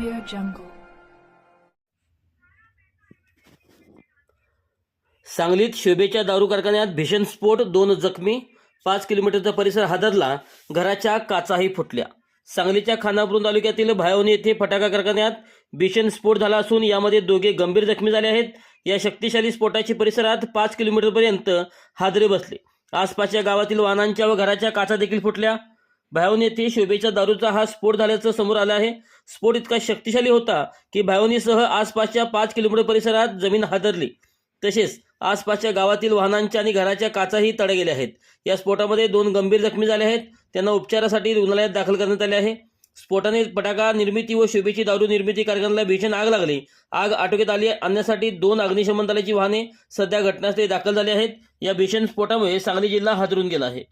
jungle. सांगलीत शोभेच्या दारू कारखान्यात भीषण स्फोट दोन जखमी पाच किलोमीटरचा परिसर हादरला घराच्या काचाही फुटल्या. सांगलीच्या खानापूर तालुक्यातील भायवणी येथे फटाका कारखान्यात भीषण स्फोट झाला असून यामध्ये दोघे गंभीर जखमी झाले आहेत. या शक्तिशाली स्फोटाची परिसरात पाच किलोमीटरपर्यंत हादरे बसले. आसपासच्या गावातील वाहनांच्या व घराच्या काचा देखील फुटल्या. भायवणी येथे शोभेच्या दारूचा हा स्फोट झाल्याचं समोर आलं आहे. स्फोट इतका शक्तिशाली होता की भायवणीसह आसपासच्या पाच किलोमीटर परिसरात जमीन हादरली. तसेच आसपासच्या गावातील वाहनांच्या आणि घराच्या काचाही तडे गेल्या आहेत. या स्फोटामध्ये दोन गंभीर जखमी झाले आहेत. त्यांना उपचारासाठी रुग्णालयात दाखल करण्यात आले आहे. स्फोटाने फटाका निर्मिती व शोभेची दारू निर्मिती कारखान्याला भीषण आग लागली. आग आटोक्यात आली. आणण्यासाठी दोन अग्निशमन दलाची वाहने सध्या घटनास्थळी दाखल झाली आहेत. या भीषण स्फोटामुळे सांगली जिल्हा हादरून गेला आहे.